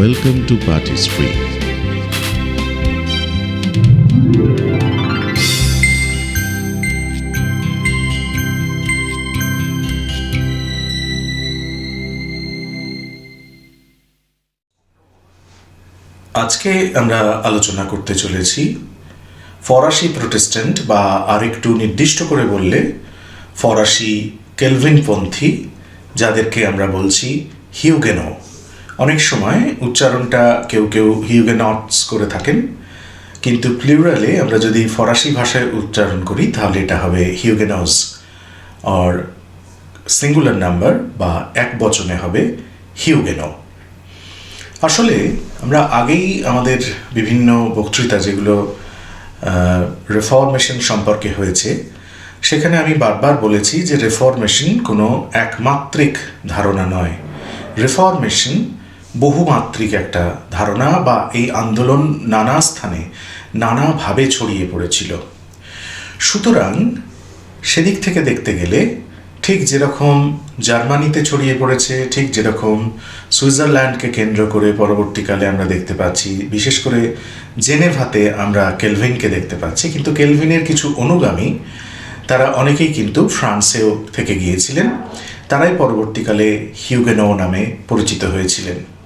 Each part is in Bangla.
Welcome to Party Street. আজকে আমরা আলোচনা করতে চলেছি ফরাসি প্রোটেস্ট্যান্ট বা আরেকটু নির্দিষ্ট করে বললে ফরাসি কেলভিনপন্থী, যাদেরকে আমরা বলছি হিউগেনো অনেক সময় উচ্চারণটা কেউ কেউ হিউগেনটস করে থাকেন, কিন্তু প্লিউরালে আমরা যদি ফরাসি ভাষায় উচ্চারণ করি, তাহলে এটা হবে হিউগেনস আর সিঙ্গুলার নাম্বার বা এক বচনে হবে হিউগেনো আসলে আমরা আগেই আমাদের বিভিন্ন বক্তৃতা যেগুলো রেফরমেশন সম্পর্কে হয়েছে, সেখানে আমি বারবার বলেছি যে রেফরমেশন কোনো একমাত্রিক ধারণা নয়। রেফরমেশন বহুমাত্রিক একটা ধারণা বা এই আন্দোলন নানা স্থানে নানাভাবে ছড়িয়ে পড়েছিল। সুতরাং সেদিক থেকে দেখতে গেলে ঠিক যেরকম জার্মানিতে ছড়িয়ে পড়েছে, ঠিক যেরকম সুইজারল্যান্ডকে কেন্দ্র করে পরবর্তীকালে আমরা দেখতে পাচ্ছি, বিশেষ করে জেনেভাতে আমরা কেলভিনকে দেখতে পাচ্ছি। কিন্তু কেলভিনের কিছু অনুগামী, তারা অনেকেই কিন্তু ফ্রান্সেও থেকে গিয়েছিলেন। তারাই পরবর্তীকালে হিউগেনো নামে পরিচিত হয়েছিলেন।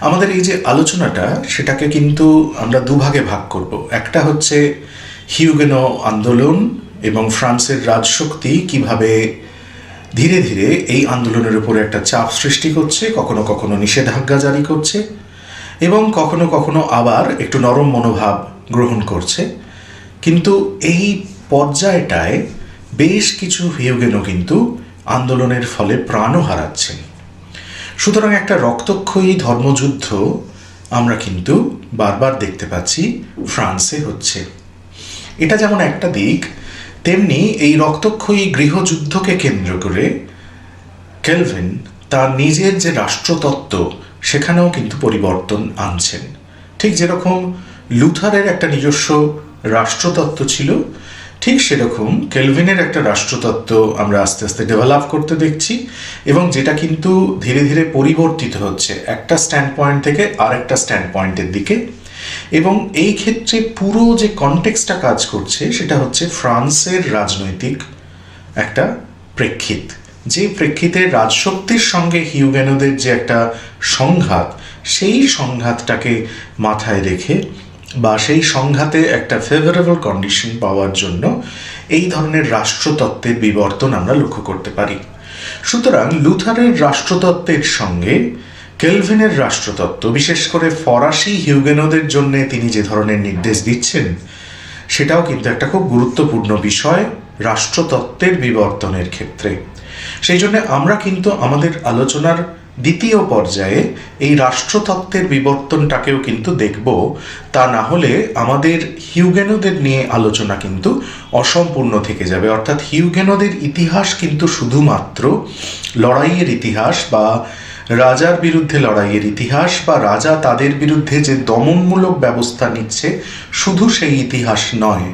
আমাদের এই যে আলোচনাটা, সেটাকে কিন্তু আমরা দুভাগে ভাগ করব। একটা হচ্ছে হিউগেনো আন্দোলন এবং ফ্রান্সের রাজশক্তি কীভাবে ধীরে ধীরে এই আন্দোলনের উপরে একটা চাপ সৃষ্টি করছে, কখনো কখনো নিষেধাজ্ঞা জারি করছে এবং কখনো কখনো আবার একটু নরম মনোভাব গ্রহণ করছে। কিন্তু এই পর্যায়টায় বেশ কিছু হিউগেনো কিন্তু আন্দোলনের ফলে প্রাণও হারাচ্ছেন। সুতরাং একটা রক্তক্ষয়ী ধর্মযুদ্ধ আমরা কিন্তু বারবার দেখতে পাচ্ছি ফ্রান্সে হচ্ছে। এটা যেমন একটা দিক, তেমনি এই রক্তক্ষয়ী গৃহযুদ্ধকে কেন্দ্র করে কেলভিন তার নিজের যে রাষ্ট্রতত্ত্ব, সেখানেও কিন্তু পরিবর্তন আনছেন। ঠিক যেরকম লুথারের একটা নিজস্ব রাষ্ট্রতত্ত্ব ছিল ঠিক সেরকম কেলভিনের একটা রাষ্ট্রতত্ত্ব আমরা আস্তে আস্তে ডেভেলপ করতে দেখছি এবং যেটা কিন্তু ধীরে ধীরে পরিবর্তিত হচ্ছে একটা স্ট্যান্ড পয়েন্ট থেকে আরেকটা স্ট্যান্ড পয়েন্টের দিকে। এবং এই ক্ষেত্রে পুরো যে কনটেক্সটা কাজ করছে সেটা হচ্ছে ফ্রান্সের রাজনৈতিক একটা প্রেক্ষিত। যে প্রেক্ষিতে রাজশক্তির সঙ্গে হিউগ্যানোদের যে একটা সংঘাত, সেই সংঘাতটাকে মাথায় রেখে বা সেই সংঘাতে একটা ফেভারেবল কন্ডিশন পাওয়ার জন্য এই ধরনের রাষ্ট্রতত্ত্বের বিবর্তন আমরা লক্ষ্য করতে পারি। সুতরাং লুথারের রাষ্ট্রতত্ত্বের সঙ্গে কেলভিনের রাষ্ট্রতত্ত্ব, বিশেষ করে ফরাসি হিউগেনোদের জন্য তিনি যে ধরনের নির্দেশ দিচ্ছেন, সেটাও কিন্তু একটা খুব গুরুত্বপূর্ণ বিষয় রাষ্ট্রতত্ত্বের বিবর্তনের ক্ষেত্রে। সেই জন্য আমরা কিন্তু আমাদের আলোচনার দ্বিতীয় পর্যায়ে এই রাষ্ট্রতত্ত্বের বিবর্তনটাকেও কিন্তু দেখব। তা না হলে আমাদের হিউগেনোদের নিয়ে আলোচনা কিন্তু অসম্পূর্ণ থেকে যাবে। অর্থাৎ হিউগেনোদের ইতিহাস কিন্তু শুধুমাত্র লড়াইয়ের ইতিহাস বা রাজার বিরুদ্ধে লড়াইয়ের ইতিহাস বা রাজা তাদের বিরুদ্ধে যে দমনমূলক ব্যবস্থা নিচ্ছে, শুধু সেই ইতিহাস নয়।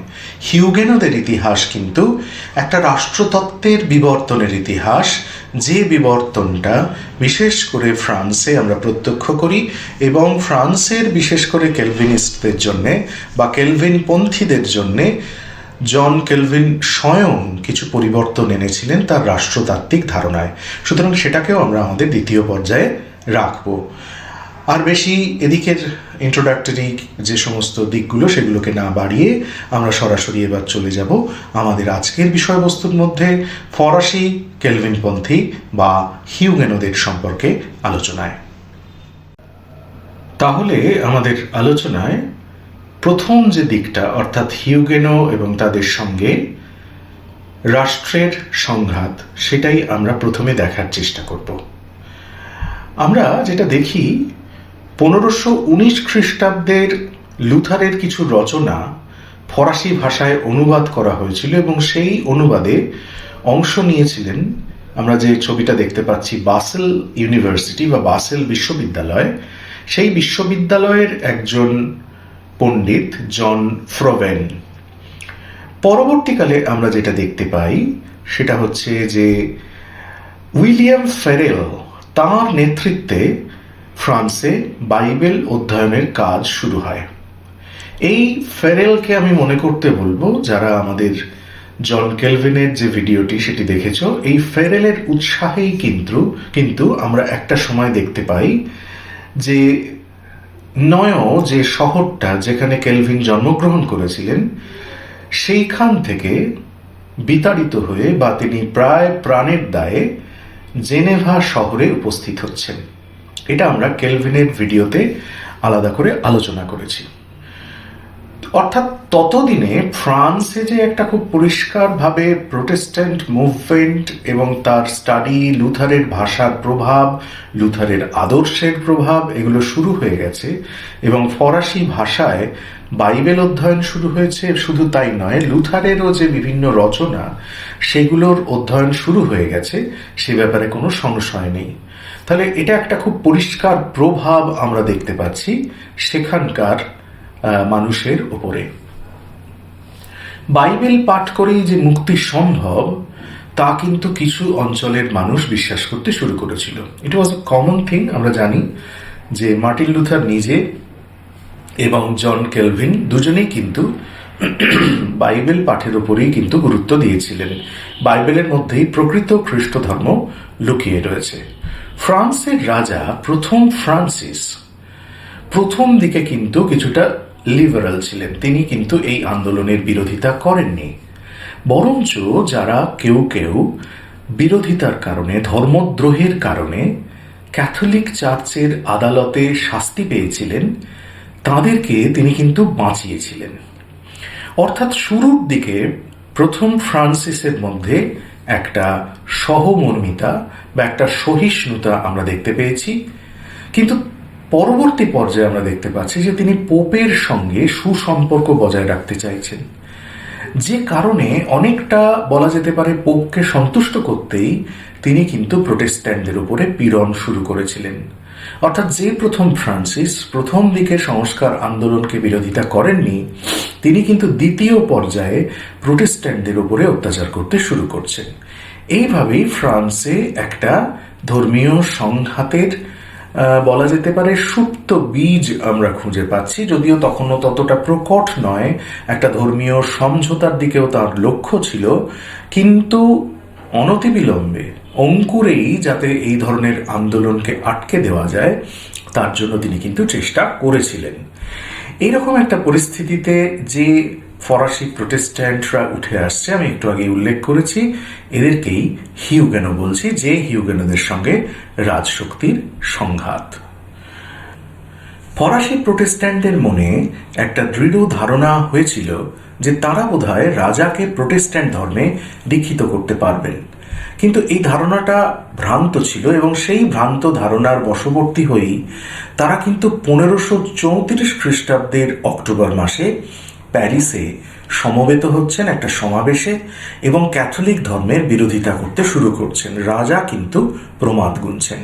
হিউগেনোদের ইতিহাস কিন্তু একটা রাষ্ট্রতত্ত্বের বিবর্তনের ইতিহাস। যে বিবর্তনটা বিশেষ করে ফ্রান্সে আমরা প্রত্যক্ষ করি এবং ফ্রান্সের বিশেষ করে কেলভিনিস্টদের জন্যে বা কেলভিনপন্থীদের জন্যে জন কেলভিন স্বয়ং কিছু পরিবর্তন এনেছিলেন তার রাষ্ট্রতাত্ত্বিক ধারণায়। সুতরাং সেটাকেও আমরা আমাদের দ্বিতীয় পর্যায়ে রাখব। আর বেশি এদিকের ইন্ট্রোডাক্টরি যে সমস্ত দিকগুলো সেগুলোকে না বাড়িয়ে আমরা সরাসরি এবার চলে যাব আমাদের আজকের বিষয়বস্তুর মধ্যে ফরাসি কেলভিনপন্থী বা হিউগেনোদের সম্পর্কে আলোচনায়। তাহলে আমাদের আলোচনায় প্রথম যে দিকটা, অর্থাৎ হিউগেনো এবং তাদের সঙ্গে রাষ্ট্রের সংঘাত, সেটাই আমরা প্রথমে দেখার চেষ্টা করব। আমরা যেটা দেখি পনেরোশো উনিশ খ্রিস্টাব্দের লুথারের কিছু রচনা ফরাসি ভাষায় অনুবাদ করা হয়েছিল এবং সেই অনুবাদে অংশ নিয়েছিলেন আমরা যে ছবিটা দেখতে পাচ্ছি, বাসেল ইউনিভার্সিটি বা বাসেল বিশ্ববিদ্যালয়। সেই বিশ্ববিদ্যালয়ের একজন পণ্ডিত, জন ফ্রোভেন। পরবর্তীকালে আমরা যেটা দেখতে পাই, সেটা হচ্ছে যে উইলিয়াম ফেরেল তার নেতৃত্বে ফ্রান্সে বাইবেল অধ্যয়নের কাজ শুরু হয়। এই ফেরেলকে আমি মনে করতে বলব, যারা আমাদের জন কেলভিনের যে ভিডিওটি সেটি দেখেছ, এই ফেরেলের উৎসাহেই কিন্তু কিন্তু আমরা একটা সময় দেখতে পাই যে নয়, যে শহরটা যেখানে কেলভিন জন্মগ্রহণ করেছিলেন, সেইখান থেকে বিতাড়িত হয়ে বা তিনি প্রায় প্রাণের দায়ে জেনেভা শহরে উপস্থিত হচ্ছেন। এটা আমরা কেলভিনের ভিডিওতে আলাদা করে আলোচনা করেছি। অর্থাৎ ততদিনে ফ্রান্সে যে একটা খুব পরিষ্কারভাবে প্রোটেস্ট্যান্ট মুভমেন্ট এবং তার স্টাডি, লুথারের ভাষার প্রভাব, লুথারের আদর্শের প্রভাব, এগুলো শুরু হয়ে গেছে এবং ফরাসি ভাষায় বাইবেল অধ্যয়ন শুরু হয়েছে। শুধু তাই নয়, লুথারেরও যে বিভিন্ন রচনা, সেগুলোর অধ্যয়ন শুরু হয়ে গেছে। সে ব্যাপারে কোনো সংশয় নেই। তাহলে এটা একটা খুব পরিষ্কার প্রভাব আমরা দেখতে পাচ্ছি সেখানকার মানুষের ওপরে বাইবেল পাঠ করেই যে মুক্তি সম্ভব, তা কিন্তু কিছু অঞ্চলের মানুষ বিশ্বাস করতে শুরু করেছিল। ইট ওয়াজ এ কমন থিং আমরা জানি যে মার্টিন লুথার নিজে এবং জন কেলভিন দুজনেই কিন্তু বাইবেল পাঠের ওপরেই কিন্তু গুরুত্ব দিয়েছিলেন। বাইবেলের মধ্যেই প্রকৃত খ্রিস্ট ধর্ম লুকিয়ে রয়েছে। ফ্রান্সের রাজা প্রথম ফ্রান্সিস, প্রথম দিকে কিন্তু কিছুটা লিবারাল ছিলেন। তিনি কিন্তু এই আন্দোলনের বিরোধিতা করেননি। বরঞ্চ যারা কেউ কেউ বিরোধিতার কারণে, ধর্মদ্রোহের কারণে ক্যাথলিক চার্চের আদালতে শাস্তি পেয়েছিলেন, তাদেরকে তিনি কিন্তু বাঁচিয়েছিলেন। অর্থাৎ শুরুর দিকে প্রথম ফ্রান্সিসের মধ্যে একটা সহমর্মিতা বা একটা সহিষ্ণুতা আমরা দেখতে পেয়েছি। কিন্তু পরবর্তী পর্যায়ে আমরা দেখতে পাচ্ছি যে তিনি পোপের সঙ্গে সুসম্পর্ক বজায় রাখতে চাইছেন। যে কারণে অনেকটা বলা যেতে পারে পোপকে সন্তুষ্ট করতেই তিনি কিন্তু প্রোটেস্ট্যান্টদের উপরে পীড়ন শুরু করেছিলেন। অর্থাৎ যে প্রথম ফ্রান্সিস প্রথম দিকে সংস্কার আন্দোলনকে বিরোধিতা করেননি, তিনি কিন্তু দ্বিতীয় পর্যায়ে প্রোটেস্ট্যান্টদের উপরে অত্যাচার করতে শুরু করছেন। এইভাবেই ফ্রান্সে একটা ধর্মীয় সংঘাতের বলা যেতে পারে সুপ্ত বীজ আমরা খুঁজে পাচ্ছি। যদিও তখনও ততটা প্রকট নয়, একটা ধর্মীয় সমঝোতার দিকেও তার লক্ষ্য ছিল। কিন্তু অনতিবিলম্বে, অঙ্কুরেই যাতে এই ধরনের আন্দোলনকে আটকে দেওয়া যায়, তার জন্য তিনি কিন্তু চেষ্টা করেছিলেন। এইরকম একটা পরিস্থিতিতে যে ফরাসি প্রোটেস্ট্যান্টরা উঠে আসছে। আমি একটু আগে উল্লেখ করেছি, এদেরকেই হিউগেনো বলছি, যে হিউগেনোদের সঙ্গে রাজশক্তির সংঘাত। ফরাসি প্রোটেস্ট্যান্টদের মনে একটা দৃঢ় ধারণা হয়েছিল যে তারা বোধহয় রাজাকে প্রোটেস্ট্যান্ট ধর্মে দীক্ষিত করতে পারবেন। কিন্তু এই ধারণাটা ভ্রান্ত ছিল এবং সেই ভ্রান্ত ধারণার বশবর্তী হয়েই তারা কিন্তু পনেরোশো চৌত্রিশ খ্রিস্টাব্দের অক্টোবর মাসে প্যারিসে সমবেত হচ্ছেন একটা সমাবেশে এবং ক্যাথলিক ধর্মের বিরোধিতা করতে শুরু করছেন। রাজা কিন্তু প্রমাদ গুনছেন।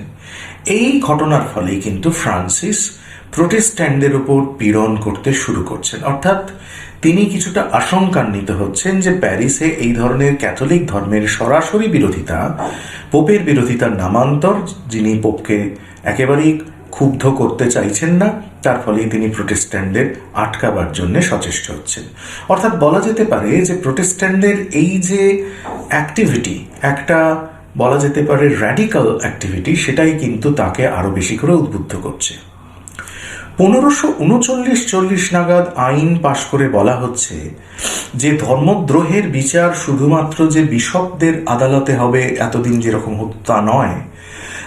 এই ঘটনার ফলে কিন্তু ফ্রান্সিস প্রোটেস্ট্যান্টদের উপর পীড়ন করতে শুরু করছেন। অর্থাৎ তিনি কিছুটা আশঙ্কান্বিত হচ্ছেন যে প্যারিসে এই ধরনের ক্যাথলিক ধর্মের সরাসরি বিরোধিতা, পোপের বিরোধিতার নামান্তর যিনি পোপকে একেবারেই ক্ষুব্ধ করতে চাইছেন না তার ফলে তিনি প্রোটেস্ট্যান্টদের আটকাবার জন্য সচেষ্ট হচ্ছেন। অর্থাৎ বলা যেতে পারে যে প্রোটেস্ট্যান্টদের এই যে অ্যাক্টিভিটি একটা বলা যেতে পারে র্যাডিক্যাল অ্যাক্টিভিটি সেটাই কিন্তু তাকে আরও বেশি করে উদ্বুদ্ধ করছে। পনেরোশো উনচল্লিশ চল্লিশ নাগাদ আইন পাশ করে বলা হচ্ছে যে ধর্মদ্রোহের বিচার শুধুমাত্র যে বিশপদের আদালতে হবে এতদিন যেরকম হতো তা নয়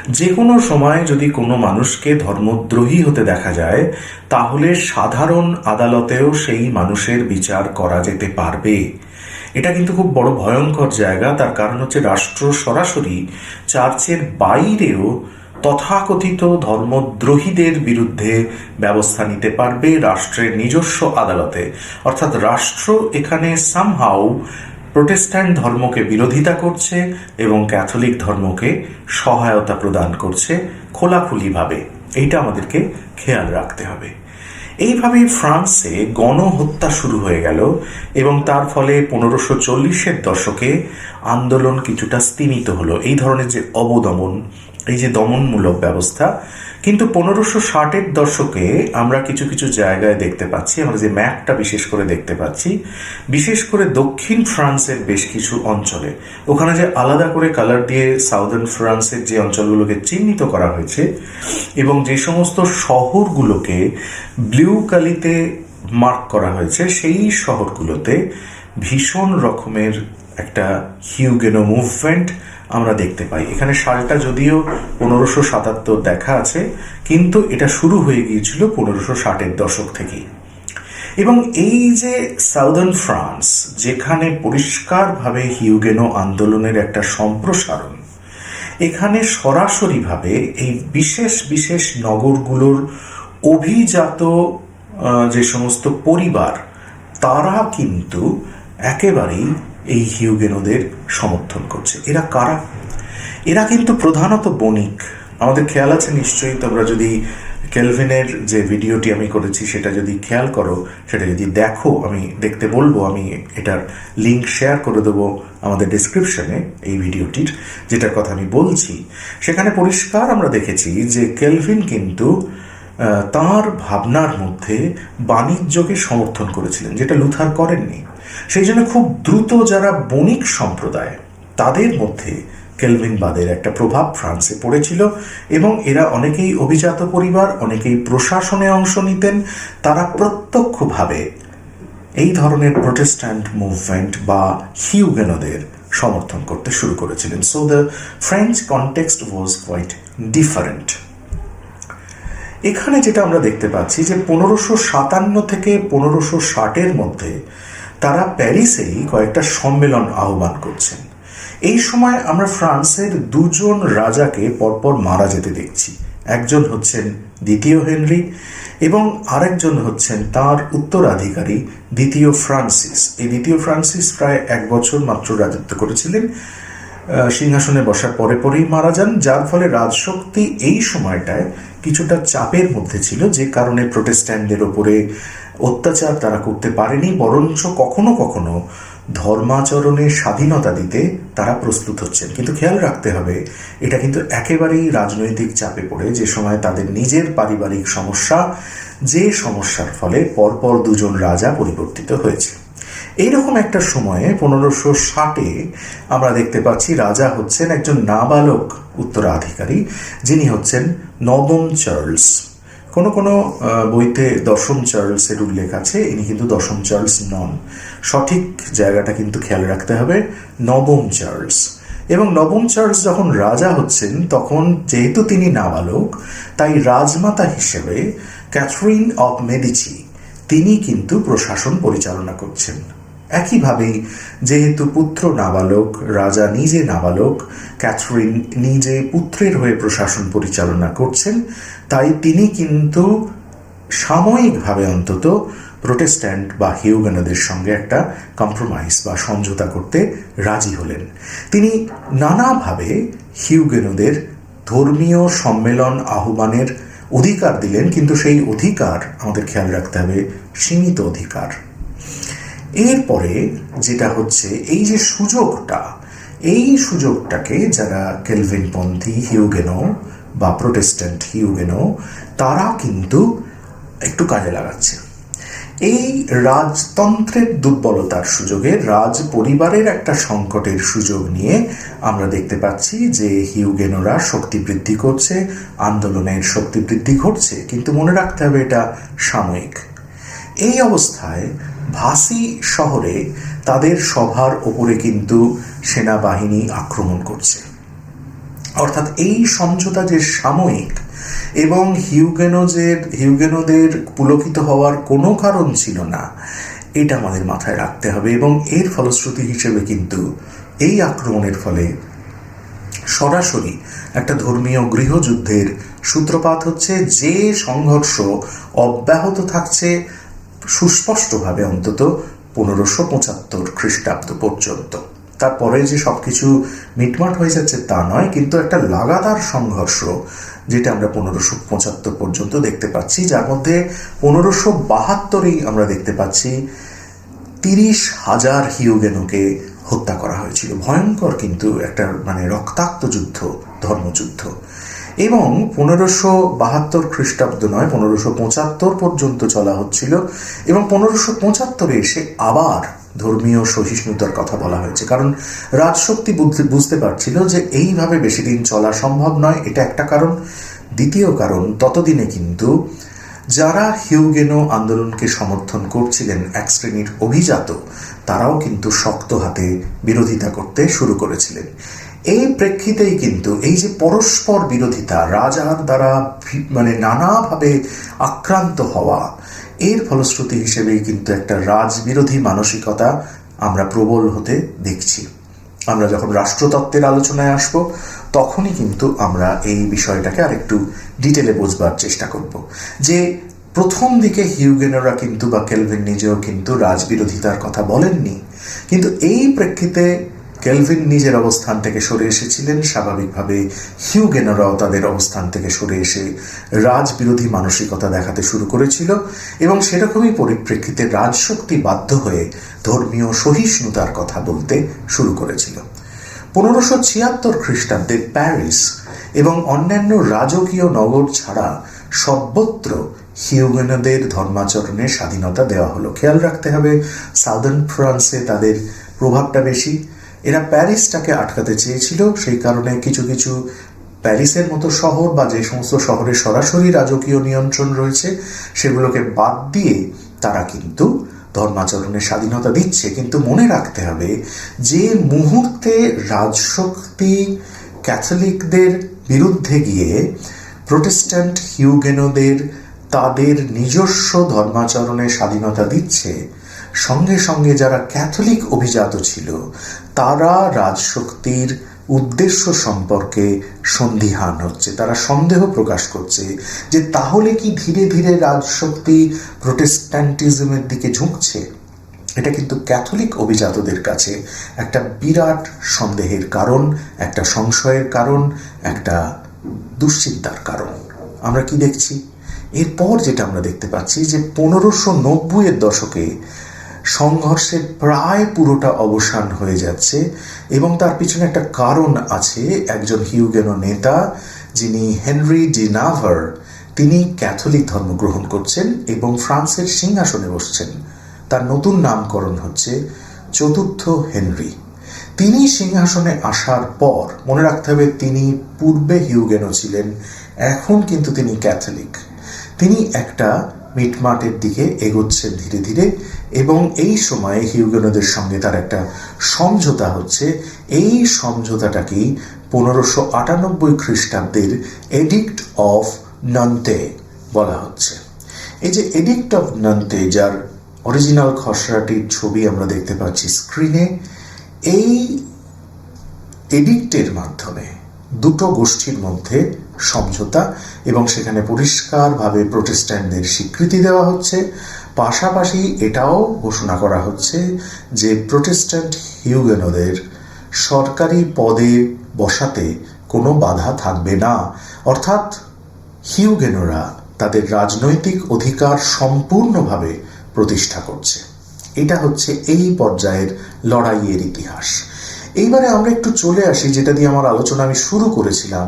যে কোনো সময় যদি কোনো মানুষকে ধর্মদ্রোহী হতে দেখা যায়, তাহলে সাধারণ আদালতেও সেই মানুষের বিচার করা যেতে পারবে। এটা কিন্তু খুব বড় ভয়ঙ্কর জায়গা। তার কারণ হচ্ছে রাষ্ট্র সরাসরি চার্চের বাইরেও তথাকথিত ধর্মদ্রোহীদের বিরুদ্ধে ব্যবস্থা নিতে পারবে রাষ্ট্রের নিজস্ব আদালতে। অর্থাৎ রাষ্ট্র এখানে সামহাউ প্রোটেস্ট্যান্ট ধর্মকে বিরোধিতা করছে এবং ক্যাথলিক ধর্মকে সহায়তা প্রদান করছে খোলাখুলিভাবে। এইটা আমাদেরকে খেয়াল রাখতে হবে। এইভাবেই ফ্রান্সে গণহত্যা শুরু হয়ে গেল এবং তার ফলে পনেরোশো চল্লিশের দশকে আন্দোলন কিছুটা স্তিমিত হলো। এই ধরনের যে অবদমন, এই যে দমনমূলক ব্যবস্থা কিন্তু পনেরোশো ষাটের দশকে আমরা কিছু কিছু জায়গায় দেখতে পাচ্ছি, আমরা যে ম্যাপটা বিশেষ করে দেখতে পাচ্ছি, বিশেষ করে দক্ষিণ ফ্রান্সের বেশ কিছু অঞ্চলে। ওখানে যে আলাদা করে কালার দিয়ে সাউদার্ন ফ্রান্সের যে অঞ্চলগুলোকে চিহ্নিত করা হয়েছে এবং যে সমস্ত শহরগুলোকে ব্লু কালিতে মার্ক করা হয়েছে, সেই শহরগুলোতে ভীষণ রকমের একটা হিউগেনো মুভমেন্ট আমরা দেখতে পাই। এখানে সালটা যদিও পনেরোশো সাতাত্তর দেখা আছে, কিন্তু এটা শুরু হয়ে গিয়েছিল পনেরোশো ষাটের দশক থেকেই। এবং এই যে সাউদার্ন ফ্রান্স, যেখানে পরিষ্কারভাবে হিউগেনো আন্দোলনের একটা সম্প্রসারণ, এখানে সরাসরিভাবে এই বিশেষ বিশেষ নগরগুলোর অভিজাত যে সমস্ত পরিবার, তারা কিন্তু একেবারেই এই হিউগেনোদের সমর্থন করছে। এরা কারা? এরা কিন্তু প্রধানত বণিক। আমাদের খেয়াল আছে নিশ্চয়ই, তোমরা যদি কেলভিনের যে ভিডিওটি আমি করেছি, সেটা যদি খেয়াল করো, সেটা যদি দেখো, আমি দেখতে বলব, আমি এটার লিঙ্ক শেয়ার করে দেবো আমাদের ডিসক্রিপশনে এই ভিডিওটির, যেটার কথা আমি বলছি। সেখানে পরিষ্কার আমরা দেখেছি যে কেলভিন কিন্তু তার ভাবনার মধ্যে বাণিজ্যকে সমর্থন করেছিলেন, যেটা লুথার করেননি। সেই জন্য খুব দ্রুত যারা বণিক সম্প্রদায়, তাদের মধ্যে কেলভিনবাদের একটা প্রভাব ফ্রান্সে পড়েছিল এবং এরা অনেকেই অভিজাত পরিবার, অনেকেই প্রশাসনে অংশ নিতেন, তারা প্রত্যক্ষভাবে এই ধরনের প্রোটেস্ট্যান্ট মুভমেন্ট বা হিউগেনোদের সমর্থন করতে শুরু করেছিলেন। So the French context was quite different এখানে যেটা আমরা দেখতে পাচ্ছি যে পনেরোশো সাতান্ন থেকে পনেরোশো ষাটের মধ্যে তারা প্যারিসেই কয়েকটা সম্মেলন আহ্বান করছেন। এই সময় আমরা ফ্রান্সের দুজন রাজাকে পরপর মারা যেতে দেখছি। একজন হচ্ছেন দ্বিতীয় হেনরি এবং আরেকজন হচ্ছেন তার উত্তরাধিকারী দ্বিতীয় ফ্রান্সিস। এই দ্বিতীয় ফ্রান্সিস প্রায় এক বছর মাত্র রাজত্ব করেছিলেন। সিংহাসনে বসার পরে পরেই মারা যান, যার ফলে রাজশক্তি এই সময়টায় কিছুটা চাপের মধ্যে ছিল, যে কারণে প্রোটেস্ট্যান্টদের ওপরে অত্যাচার তারা করতে পারেনি, বরঞ্চ কখনো কখনো ধর্মাচরণের স্বাধীনতা দিতে তারা প্রস্তুত হচ্ছেন। কিন্তু খেয়াল রাখতে হবে, এটা কিন্তু একেবারেই রাজনৈতিক চাপে পড়ে। যে সময় তাদের নিজের পারিবারিক সমস্যা, যে সমস্যার ফলে পরপর দুজন রাজা পরিবর্তিত হয়েছে। এইরকম একটা সময়ে পনেরোশো ষাটে আমরা দেখতে পাচ্ছি রাজা হচ্ছেন একজন নাবালক উত্তরাধিকারী, যিনি হচ্ছেন নবম চার্লস। কোনো কোনো বইতে দশম চার্লসের উল্লেখ আছে, ইনি কিন্তু দশম চার্লস নন। সঠিক জায়গাটা কিন্তু খেয়াল রাখতে হবে, নবম চার্লস। এবং নবম চার্লস যখন রাজা হচ্ছেন, তখন যেহেতু তিনি নাবালক, তাই রাজমাতা হিসেবে ক্যাথরিন অফ মেডিচি, তিনি কিন্তু প্রশাসন পরিচালনা করছেন। একইভাবেই যেহেতু পুত্র নাবালক, রাজা নিজে নাবালক, ক্যাথরিন নিজে পুত্রের হয়ে প্রশাসন পরিচালনা করছেন তাই তিনি কিন্তু সাময়িকভাবে অন্তত প্রোটেস্ট্যান্ট বা হিউগানাদের সঙ্গে একটা কম্প্রোমাইজ বা সমঝোতা করতে রাজি হলেন। তিনি নানাভাবে হিউগেনোদের ধর্মীয় সম্মেলন আহ্বানের অধিকার দিলেন, কিন্তু সেই অধিকার আমাদের খেয়াল রাখতে হবে, সীমিত অধিকার। এরপরে যেটা হচ্ছে, এই যে সুযোগটা, এই সুযোগটাকে যারা কেলভিনপন্থী হিউগেনো বা প্রোটেস্ট্যান্ট হিউগেনো তারা কিন্তু একটু কাজে লাগাচ্ছে। এই রাজতন্ত্রের দুর্বলতার সুযোগে, রাজ পরিবারের একটা সংকটের সুযোগ নিয়ে আমরা দেখতে পাচ্ছি যে হিউগেনোরা শক্তি বৃদ্ধি করছে, আন্দোলনের শক্তি বৃদ্ধি ঘটছে, কিন্তু মনে রাখতে হবে এটা সাময়িক। এই অবস্থায় ভাসি শহরে তাদের সভার ওপরে কিন্তু সেনাবাহিনী আক্রমণ করছে। অর্থাৎ এই সমঝোতা যে সাময়িক এবং হিউগেনোজের, হিউগেনোদের পুলকিত হওয়ার কোনো কারণ ছিল না, এটা আমাদের মাথায় রাখতে হবে এবং এর ফলশ্রুতি হিসেবে কিন্তু এই আক্রমণের ফলে সরাসরি একটা ধর্মীয় গৃহযুদ্ধের সূত্রপাত হচ্ছে, যে সংঘর্ষ অব্যাহত থাকছে সুস্পষ্টভাবে অন্তত পনেরোশো পঁচাত্তর খ্রিস্টাব্দ পর্যন্ত। তারপরে যে সব কিছু মিটমাট হয়ে যাচ্ছে তা নয়, কিন্তু একটা লাগাতার সংঘর্ষ, যেটা আমরা পনেরোশো পঁচাত্তর পর্যন্ত দেখতে পাচ্ছি, যার মধ্যে পনেরোশো বাহাত্তরেই আমরা দেখতে পাচ্ছি, তিরিশ হাজার হিউগেনোকে হত্যা করা হয়েছিল। ভয়ঙ্কর কিন্তু একটা মানে রক্তাক্ত যুদ্ধ, ধর্মযুদ্ধ। এবং পনেরোশো বাহাত্তর খ্রিস্টাব্দ নয়, পনেরোশো পঁচাত্তর পর্যন্ত চলা হচ্ছিল, এবং পনেরোশো পঁচাত্তরে এসে আবার ধর্মীয় সহিষ্ণুতার কথা বলা হয়েছে। কারণ রাজশক্তি বুঝতে পারছিল যে এইভাবে বেশি দিন চলা সম্ভব নয়, এটা একটা কারণ। দ্বিতীয় কারণ, ততদিনে কিন্তু যারা হিউগেনো আন্দোলনকে সমর্থন করছিলেন এক শ্রেণির অভিজাত, তারাও কিন্তু শক্ত হাতে বিরোধিতা করতে শুরু করেছিলেন। এই প্রেক্ষিতেই কিন্তু এই যে পরস্পর বিরোধিতা, রাজার দ্বারা মানে নানাভাবে আক্রান্ত হওয়া এর ফলশ্রুতি হিসেবেই কিন্তু একটা রাজবিরোধী মানসিকতা আমরা প্রবল হতে দেখছি। আমরা যখন রাষ্ট্রতত্ত্বের আলোচনায় আসব, তখনই কিন্তু আমরা এই বিষয়টাকে আরেকটু ডিটেলে বোঝবার চেষ্টা করব যে প্রথম দিকে হিউগেনরা কিন্তু বা কেলভিন নিজেও কিন্তু রাজবিরোধিতার কথা বলেননি। কিন্তু এই প্রেক্ষিতে কেলভিন নিজের অবস্থান থেকে সরে এসেছিলেন। স্বাভাবিকভাবে হিউগেনরাও তাদের অবস্থান থেকে সরে এসে রাজবিরোধী মানসিকতা দেখাতে শুরু করেছিল এবং সেরকমই পরিপ্রেক্ষিতে রাজশক্তি বাধ্য হয়ে ধর্মীয় সহিষ্ণুতার কথা বলতে শুরু করেছিল। পনেরোশো ছিয়াত্তর খ্রিস্টাব্দে প্যারিস এবং অন্যান্য রাজকীয় নগর ছাড়া সর্বত্র হিউগেনদের ধর্মাচরণে স্বাধীনতা দেওয়া হলো। খেয়াল রাখতে হবে, সাউদার্ন ফ্রান্সে তাদের প্রভাবটা বেশি এরা প্যারিসটাকে আটকাতে চেয়েছিল, সেই কারণে কিছু কিছু প্যারিসের মতো শহর বা যে সমস্ত শহরে সরাসরি রাজকীয় নিয়ন্ত্রণ রয়েছে, সেগুলোকে বাদ দিয়ে তারা কিন্তু ধর্মাচরণের স্বাধীনতা দিচ্ছে। কিন্তু মনে রাখতে হবে যে মুহূর্তে রাজশক্তি ক্যাথলিকদের বিরুদ্ধে গিয়ে প্রোটেস্ট্যান্ট হিউগেনোদের তাদের নিজস্ব ধর্মাচরণের স্বাধীনতা দিচ্ছে সঙ্গে সঙ্গে যারা ক্যাথলিক অভিজাত ছিল, তারা রাজশক্তির উদ্দেশ্য সম্পর্কে সন্দিহান হচ্ছে। তারা সন্দেহ প্রকাশ করছে যে তাহলে কি ধীরে ধীরে রাজশক্তি প্রোটেস্ট্যান্টিজমের দিকে ঝুঁকছে? এটা কিন্তু ক্যাথলিক অভিজাতদের কাছে একটা বিরাট সন্দেহের কারণ, একটা সংশয়ের কারণ, একটা দুশ্চিন্তার কারণ। আমরা কি দেখছি? এরপর যেটা আমরা দেখতে পাচ্ছি যে পনেরোশো নব্বইয়ের দশকে সংঘর্ষের প্রায় পুরোটা অবসান হয়ে যাচ্ছে এবং তার পিছনে একটা কারণ আছে। একজন হিউগেনো নেতা যিনি হেনরি ডি নাভার, তিনি ক্যাথলিক ধর্ম গ্রহণ করছেন এবং ফ্রান্সের সিংহাসনে বসছেন। তার নতুন নামকরণ হচ্ছে চতুর্থ হেনরি। তিনি সিংহাসনে আসার পর, মনে রাখতে হবে, তিনি পূর্বে হিউগেনো ছিলেন, এখন কিন্তু তিনি ক্যাথলিক। তিনি একটা মিটমাটের দিকে এগোচ্ছেন ধীরে ধীরে এবং এই সময়ে হিউগেনদের সঙ্গে তার একটা সমঝোতা হচ্ছে। এই সমঝোতাটাকেই পনেরোশো আটানব্বই খ্রিস্টাব্দের এডিক্ট অফ নন্তে বলা হচ্ছে। এই যে এডিক্ট অফ নন্তে, যার অরিজিনাল খসড়াটির ছবি আমরা দেখতে পাচ্ছি স্ক্রিনে, এই এডিক্টের মাধ্যমে দুটো গোষ্ঠীর মধ্যে সমঝোতা এবং সেখানে পরিষ্কারভাবে প্রোটেস্ট্যান্টদের স্বীকৃতি দেওয়া হচ্ছে। পাশাপাশি এটাও ঘোষণা করা হচ্ছে যে প্রোটেস্ট্যান্ট হিউগেনোদের সরকারি পদে বসাতে কোনো বাধা থাকবে না। অর্থাৎ হিউগেনোরা তাদের রাজনৈতিক অধিকার সম্পূর্ণভাবে প্রতিষ্ঠা করছে। এটা হচ্ছে এই পর্যায়ের লড়াইয়ের ইতিহাস। এইবারে আমরা একটু চলে আসি, যেটা দিয়ে আমার আলোচনা আমি শুরু করেছিলাম,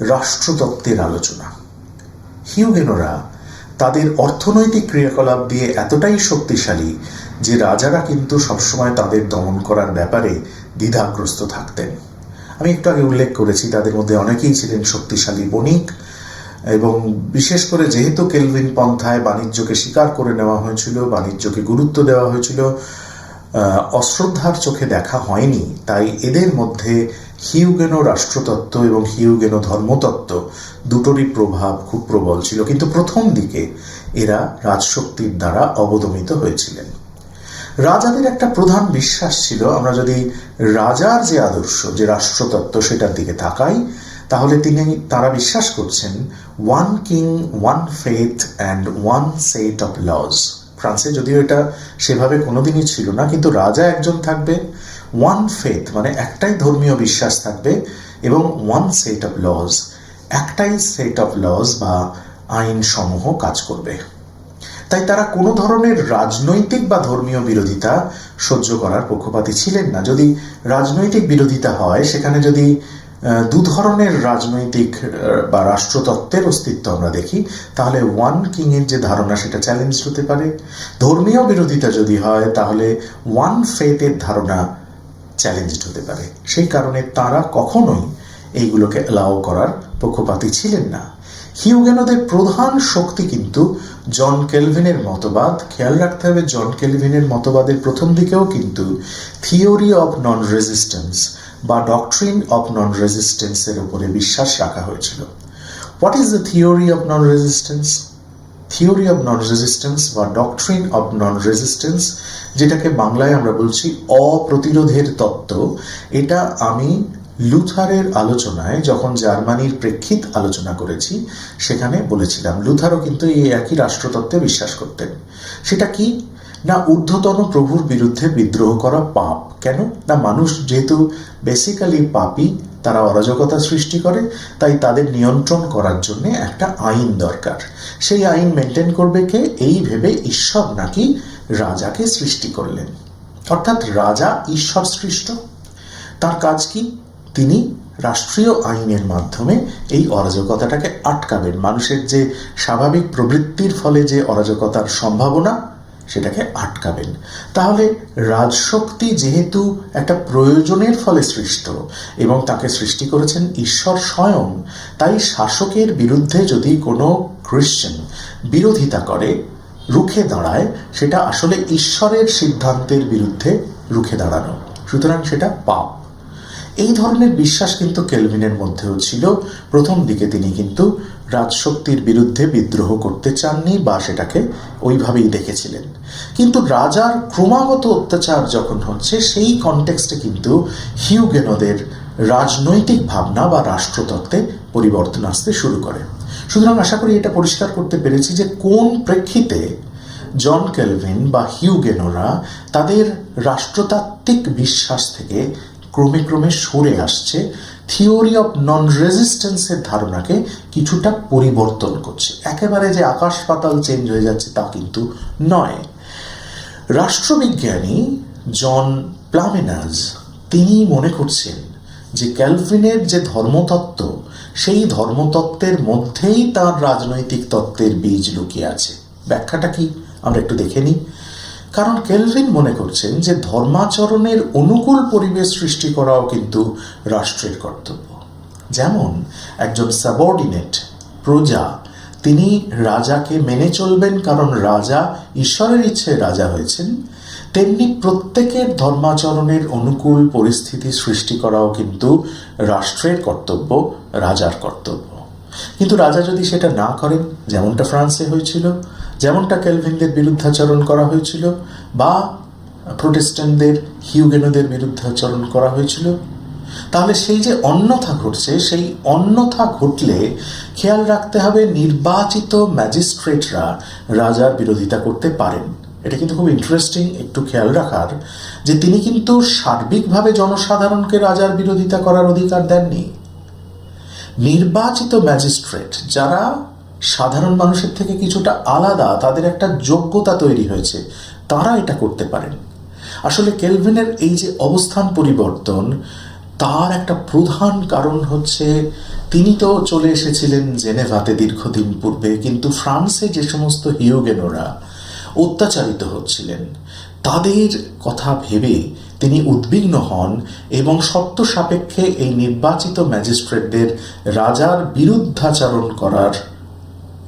রাষ্ট্রতত্ত্বের আলোচনা। হিউগেনোরা তাদের অর্থনৈতিক ক্রিয়াকলাপ দিয়ে এতটাই শক্তিশালী যে রাজারা কিন্তু সবসময় তাদের দমন করার ব্যাপারে দ্বিধাগ্রস্ত থাকতেন। আমি একটু আগে উল্লেখ করেছি, তাদের মধ্যে অনেকেই ছিলেন শক্তিশালী বণিক এবং বিশেষ করে যেহেতু কেলভিন পন্থায় বাণিজ্যকে স্বীকার করে নেওয়া হয়েছিল, বাণিজ্যকে গুরুত্ব দেওয়া হয়েছিল অশ্রদ্ধার চোখে দেখা হয়নি, তাই এদের মধ্যে হিউগেনো রাষ্ট্রতত্ত্ব এবং হিউগেনো ধর্মতত্ত্ব দুটোরই প্রভাব খুব প্রবল ছিল। কিন্তু প্রথম দিকে এরা রাজশক্তির দ্বারা অবদমিত হয়েছিলেন। রাজাদের একটা প্রধান বিশ্বাস ছিল, আমরা যদি রাজার যে আদর্শ, যে রাষ্ট্রতত্ত্ব সেটার দিকে তাকাই, তাহলে তিনি, তারা বিশ্বাস করছেন one king one faith and one set of laws ফ্রান্সে, যদিও এটা সেভাবে কোনোদিনই ছিল না, কিন্তু রাজা একজন থাকবে ওয়ান ফেথ মানে একটাই ধর্মীয় বিশ্বাস থাকবে, এবং ওয়ান সেট অফ লজ একটাই সেট অফ লজ বা আইন সমূহ কাজ করবে। তাই তারা কোনো ধরনের রাজনৈতিক বা ধর্মীয় বিরোধিতা সহ্য করার পক্ষপাতী ছিলেন না। যদি রাজনৈতিক বিরোধিতা হয়, সেখানে যদি দু ধরনের রাজনৈতিক বা রাষ্ট্রতত্ত্বের অস্তিত্ব আমরা দেখি। তাহলে ওয়ান কিংয়ের যে ধারণা, সেটা চ্যালেঞ্জ হতে পারে। ধর্মীয় বিরোধিতা যদি হয়, তাহলে ওয়ান ফেথের ধারণা চ্যালেঞ্জড হতে পারে। সেই কারণে তারা কখনোই এইগুলোকে অ্যালাউ করার পক্ষপাতী ছিলেন না। হিউগেনদের প্রধান শক্তি কিন্তু জন কেলভিনের মতবাদ। খেয়াল রাখতে হবে, জন কেলভিনের মতবাদের প্রথম দিকেও কিন্তু থিওরি অফ নন রেজিস্ট্যান্স বা ডকট্রিন অফ নন রেজিস্ট্যান্সের উপরে বিশ্বাস রাখা হয়েছিল। What is the theory of non resistance theory of non resistance বা ডকট্রিন অফ নন রেজিস্ট্যান্স যেটাকে বাংলায় আমরা বলছি অপ্রতিরোধের তত্ত্ব, এটা আমি লুথারের আলোচনায় যখন জার্মানির প্রেক্ষিত আলোচনা করেছি, সেখানে বলেছিলাম। লুথারও কিন্তু এই একই রাষ্ট্রতত্ত্বে বিশ্বাস করতেন। সেটা কি? না ঊর্ধ্বতন প্রভুর বিরুদ্ধে বিদ্রোহ করা পাপ। কেন? না মানুষ যেহেতু বেসিক্যালি পাপী, তারা অরাজকতা সৃষ্টি করে, তাই তাদের নিয়ন্ত্রণ করার জন্য একটা আইন দরকার। সেই আইন মেনটেন করবে কে? এই ভেবে ঈশ্বর নাকি রাজাকে সৃষ্টি করলেন। অর্থাৎ রাজা ঈশ্বর সৃষ্ট। তার কাজ কি? তিনি রাষ্ট্রীয় আইনের মাধ্যমে এই অরাজকতাটাকে আটকাবেন। মানুষের যে স্বাভাবিক প্রবৃত্তির ফলে যে অরাজকতার সম্ভাবনা সেটাকে আটকাবেন। তাহলে রাজশক্তি যেহেতু একটা প্রয়োজনের ফলে সৃষ্ট এবং তাকে সৃষ্টি করেছেন ঈশ্বর স্বয়ং, তাই শাসকের বিরুদ্ধে যদি কোনো খ্রিশ্চান বিরোধিতা করে, রুখে দাঁড়ায়, সেটা আসলে ঈশ্বরের সিদ্ধান্তের বিরুদ্ধে রুখে দাঁড়ানো। সুতরাং সেটা পাপ। এই ধরনের বিশ্বাস কিন্তু কেলভিনের মধ্যেও ছিল। প্রথম দিকে তিনি কিন্তু রাজশক্তির বিরুদ্ধে বিদ্রোহ করতে চাননি বা সেটাকে ওইভাবেই দেখেছিলেন। কিন্তু রাজার ক্রমাগত অত্যাচার যখন হচ্ছে, সেই কনটেক্সটে কিন্তু হিউগেনদের রাজনৈতিক ভাবনা বা রাষ্ট্রতত্ত্বে পরিবর্তন আসতে শুরু করে। সুতরাং আশা করি এটা পরিষ্কার করতে পেরেছি যে কোন প্রেক্ষিতে জন কেলভিন বা হিউগেনোরা তাদের রাষ্ট্রতাত্ত্বিক বিশ্বাস থেকে ক্রমে ক্রমে সরে আসছে থিওরি অফ নন রেজিস্ট্যান্সের ধারণাকে কিছুটা পরিবর্তন করছে। একেবারে যে আকাশ পাতাল চেঞ্জ হয়ে যাচ্ছে তা কিন্তু নয়। রাষ্ট্রবিজ্ঞানী জন প্লামেনাজ তিনি মনে করছেন যে ক্যালভিনের যে ধর্মতত্ত্ব, সেই ধর্মতত্ত্বের মধ্যেই তার রাজনৈতিক তত্ত্বের বীজ লুকিয়ে আছে। ব্যাখ্যাটা কি? আমরা একটু দেখে নিই। কারণ কেলভিন মনে করছেন যে ধর্মাচরণের অনুকূল পরিবেশ সৃষ্টি করাও কিন্তু রাষ্ট্রের কর্তব্য। যেমন একজন সাবঅর্ডিনেট, প্রজা, তিনি রাজাকে মেনে চলবেন কারণ রাজা ঈশ্বরের ইচ্ছে রাজা হয়েছেন, তেমনি প্রত্যেকের ধর্মাচরণের অনুকূল পরিস্থিতি সৃষ্টি করাও কিন্তু রাষ্ট্রের কর্তব্য, রাজার কর্তব্য। কিন্তু রাজা যদি সেটা না করেন, যেমনটা ফ্রান্সে হয়েছিল যেমনটা ক্যালভিনদের বিরুদ্ধাচরণ করা হয়েছিল বা প্রোটেস্ট্যান্টদের, হিউগেনোদের বিরুদ্ধাচরণ করা হয়েছিল, তাহলে সেই যে অন্যথা ঘটছে, সেই অন্যথা ঘটলে খেয়াল রাখতে হবে নির্বাচিত ম্যাজিস্ট্রেটরা রাজার বিরোধিতা করতে পারেন। এটা কিন্তু খুব ইন্টারেস্টিং একটু খেয়াল রাখার যে তিনি কিন্তু সার্বিকভাবে জনসাধারণকে রাজার বিরোধিতা করার অধিকার দেননি। নির্বাচিত ম্যাজিস্ট্রেট যারা সাধারণ মানুষের থেকে কিছুটা আলাদা তাদের একটা যোগ্যতা তৈরি হয়েছে, তারা এটা করতে পারেন। আসলে কেলভিনের এই যে অবস্থান পরিবর্তন, তার একটা প্রধান কারণ হচ্ছে তিনি তো চলে এসেছিলেন জেনেভাতে দীর্ঘদিন পূর্বে, কিন্তু ফ্রান্সে যে সমস্ত হিউগেনোরা অত্যাচারিত হচ্ছিলেন, তাদের কথা ভেবে তিনি উদ্বিগ্ন হন এবং সত্য সাপেক্ষে এই নির্বাচিত ম্যাজিস্ট্রেটদের রাজার বিরুদ্ধাচরণ করার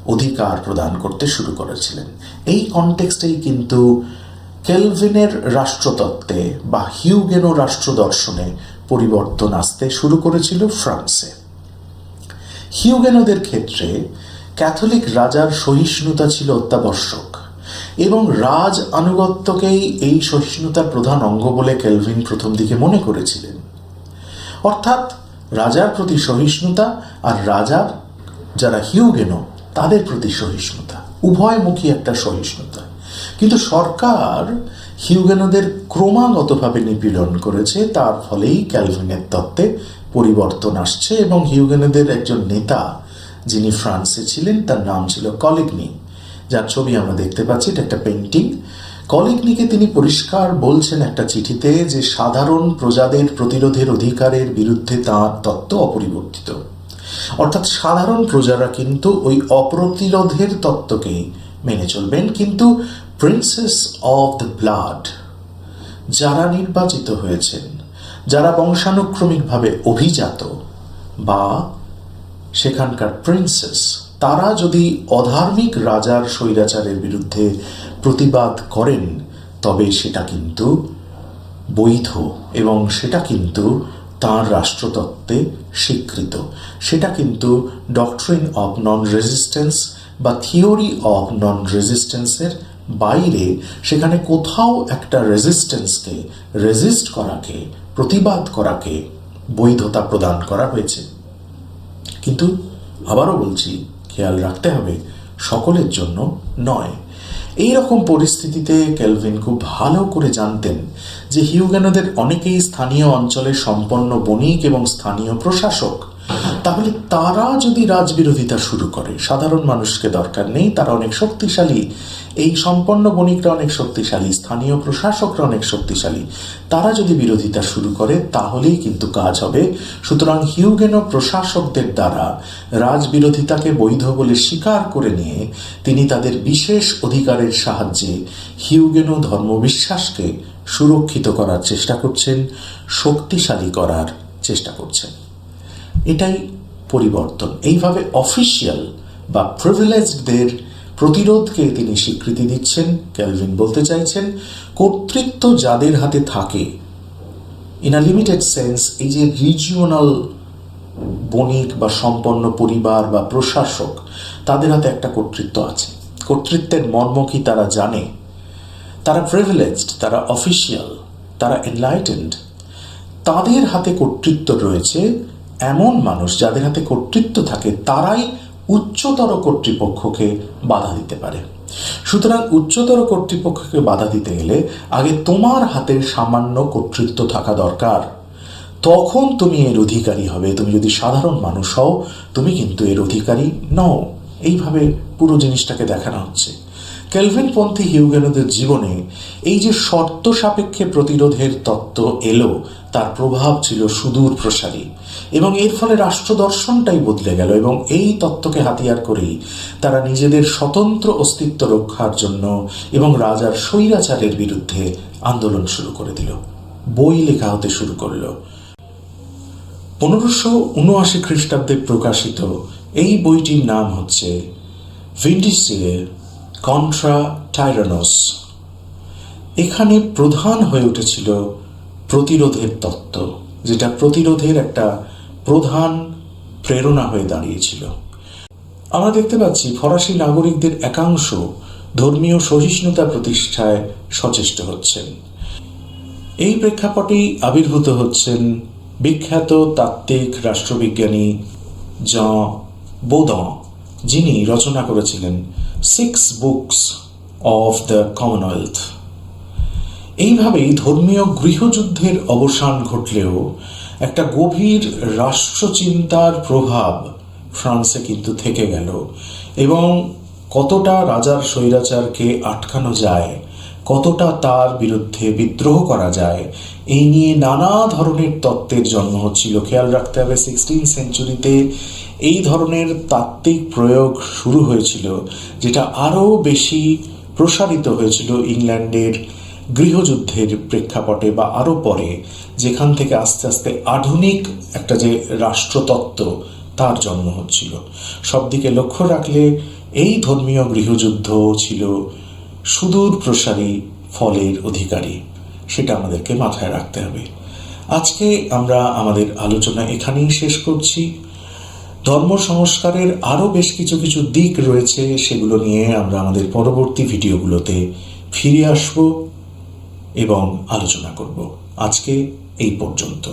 অধিকার প্রদান করতে শুরু করেছিলেন। এই কনটেক্সটেই কিন্তু কেলভিনের রাষ্ট্রতত্ত্বে বা হিউগেনো রাষ্ট্র দর্শনে পরিবর্তন আসতে শুরু করেছিল ফ্রান্সে। হিউগেনোদের ক্ষেত্রে ক্যাথলিক রাজার সহিষ্ণুতা ছিল অত্যাবশ্যক এবং রাজ আনুগত্যকেই এই সহিষ্ণুতার প্রধান অঙ্গ বলে কেলভিন প্রথম দিকে মনে করেছিলেন। অর্থাৎ রাজার প্রতি সহিষ্ণুতা আর রাজার, যারা হিউগেনো তাদের প্রতি সহিষ্ণুতা, উভয়মুখী একটা সহিষ্ণুতা। কিন্তু সরকার হিউগেনোদের ক্রমাগতভাবে নিপীড়ন করেছে, তার ফলেই ক্যালভিনের তত্ত্বে পরিবর্তন আসছে এবং হিউগেনোদের একজন নেতা যিনি ফ্রান্সে ছিলেন, তার নাম ছিল কলিগনি। যার ছবি আমরা দেখতে পাচ্ছি, এটা একটা পেন্টিং কলিগনিকে তিনি পরিষ্কার বলছেন একটা চিঠিতে যে, সাধারণ প্রজাদের প্রতিরোধের অধিকারের বিরুদ্ধে তাঁর তত্ত্ব অপরিবর্তিত। অর্থাৎ সাধারণ প্রজারা কিন্তু ওই অপ্রতিরোধের তত্ত্বকেই মেনে চলবেন, কিন্তু প্রিন্সেস অফ দ্য ব্লাড যারা নির্বাচিত হয়েছেন, যারা বংশানুক্রমিকভাবে অভিজাত বা সেখানকার প্রিন্সেস তারা যদি অধার্মিক রাজার স্বৈরাচারের বিরুদ্ধে প্রতিবাদ করেন, তবে সেটা কিন্তু বৈধ এবং সেটা কিন্তু তাঁর রাষ্ট্রতত্ত্বে স্বীকৃত। সেটা কিন্তু ডক্ট্রিন অফ নন রেজিস্ট্যান্স বা থিওরি অফ নন রেজিস্ট্যান্সের বাইরে সেখানে কোথাও একটা রেজিস্ট্যান্সকে রেজিস্ট করাকে, প্রতিবাদ করাকে বৈধতা প্রদান করা হয়েছে। কিন্তু আবারও বলছি, খেয়াল রাখতে হবে, সকলের জন্য নয়। এই রকম পরিস্থিতিতে ক্যালভিন খুব ভালো করে জানতেন যে হিউগেনদের অনেকেই স্থানীয় অঞ্চলে সম্পন্ন বণিক এবং স্থানীয় প্রশাসক। তাহলে তারা যদি রাজবিরোধিতা শুরু করে, সাধারণ মানুষকে দরকার নেই, তারা অনেক শক্তিশালী। এই সম্পন্ন বণিকরা অনেক শক্তিশালী, স্থানীয় প্রশাসকরা অনেক শক্তিশালী। তারা যদি বিরোধিতা শুরু করে, তাহলেই কিন্তু কাজ হবে। সুতরাং হিউগেনো প্রশাসকদের দ্বারা রাজবিরোধিতাকে বৈধ বলে স্বীকার করে নিয়ে, তিনি তাদের বিশেষ অধিকারের সাহায্যে হিউগেনো ধর্মবিশ্বাসকে সুরক্ষিত করার চেষ্টা করছেন, শক্তিশালী করার চেষ্টা করছেন। এটাই পরিবর্তন। এইভাবে অফিসিয়াল বা প্রিভিলেজদের প্রতিরোধকে তিনি স্বীকৃতি দিচ্ছেন, ক্যালভিন বলতে চাইছেন, কর্তৃত্ব যাদের হাতে থাকে ইন আ লিমিটেড সেন্স এই যে রিজিওনাল বণিক বা সম্পন্ন পরিবার বা প্রশাসক, তাদের হাতে একটা কর্তৃত্ব আছে। কর্তৃত্বের মর্ম কি তারা জানে? তারা প্রিভিলেজড তারা অফিসিয়াল তারা এনলাইটেন্ড তাদের হাতে কর্তৃত্ব রয়েছে এমন মানুষ যাদের হাতে কর্তৃত্ব থাকে, তারাই উচ্চতর কর্তৃপক্ষকে বাধা দিতে পারে। সুতরাং উচ্চতর কর্তৃপক্ষকে বাধা দিতে গেলে আগে তোমার হাতে সামান্য কর্তৃত্ব থাকা দরকার। তখন তুমি এর অধিকারী হবে। তুমি যদি সাধারণ মানুষ হও, তুমি কিন্তু এর অধিকারী নও। এইভাবে পুরো জিনিসটাকে দেখানো হচ্ছে। ক্যালভিনপন্থী হিউগেনোদের জীবনে এই যে শর্ত সাপেক্ষে প্রতিরোধের তত্ত্ব এলো, তার প্রভাব ছিল সুদূর প্রসারী এবং এর ফলে রাষ্ট্র দর্শনটাই বদলে গেল এবং এই তত্ত্বকে হাতিয়ার করেই তারা নিজেদের স্বতন্ত্র অস্তিত্ব রক্ষার জন্য এবং রাজার স্বৈরাচারের বিরুদ্ধে আন্দোলন শুরু করে দিল। বই লেখা হতে শুরু করল। পনেরোশো উনআশি খ্রিস্টাব্দে প্রকাশিত এই বইটির নাম হচ্ছে ভিন্ডিসিয়ে কন্ট্রা টাইরানোস। এখানে প্রধান হয়ে উঠেছিল প্রতিরোধের তত্ত্ব, যেটা প্রতিরোধের একটা প্রধান প্রেরণা হয়ে দাঁড়িয়েছিল। আমরা দেখতে পাচ্ছি, ফরাসি নাগরিকদের একাংশ ধর্মীয় সহিষ্ণুতা প্রতিষ্ঠায় সচেষ্ট হচ্ছেন। এই প্রেক্ষাপটেই আবির্ভূত হচ্ছেন বিখ্যাত তাত্ত্বিক রাষ্ট্রবিজ্ঞানী জ বোদ যিনি রচনা করেছিলেন Six Books of the Commonwealth এইভাবেই ধর্মীয় গৃহযুদ্ধের অবসান ঘটলেও একটা গভীর রাষ্ট্রচিন্তার প্রভাব ফ্রান্সে কিন্তু থেকে গেল এবং কতটা রাজার স্বৈরাচারকে আটকানো যায়, কতটা তার বিরুদ্ধে বিদ্রোহ করা যায়, এই নিয়ে নানা ধরনের তত্ত্বের জন্ম হচ্ছিল। খেয়াল রাখতে হবে সিক্সটিন সেঞ্চুরিতে এই ধরনের তাত্ত্বিক প্রয়োগ শুরু হয়েছিল, যেটা আরও বেশি প্রসারিত হয়েছিল ইংল্যান্ডের গৃহযুদ্ধের প্রেক্ষাপটে বা আরও পরে, যেখান থেকে আস্তে আস্তে আধুনিক একটা যে রাষ্ট্রতত্ত্ব, তার জন্ম হচ্ছিল। সব দিকে লক্ষ্য রাখলে, এই ধর্মীয় গৃহযুদ্ধ ছিল সুদূর প্রসারী ফলের অধিকারী, সেটা আমাদেরকে মাথায় রাখতে হবে। আজকে আমরা আমাদের আলোচনা এখানেই শেষ করছি। ধর্ম সংস্কারের আরও বেশ কিছু কিছু দিক রয়েছে, সেগুলো নিয়ে আমরা আমাদের পরবর্তী ভিডিওগুলোতে ফিরে আসব এবং আলোচনা করব। আজকে এই পর্যন্ত।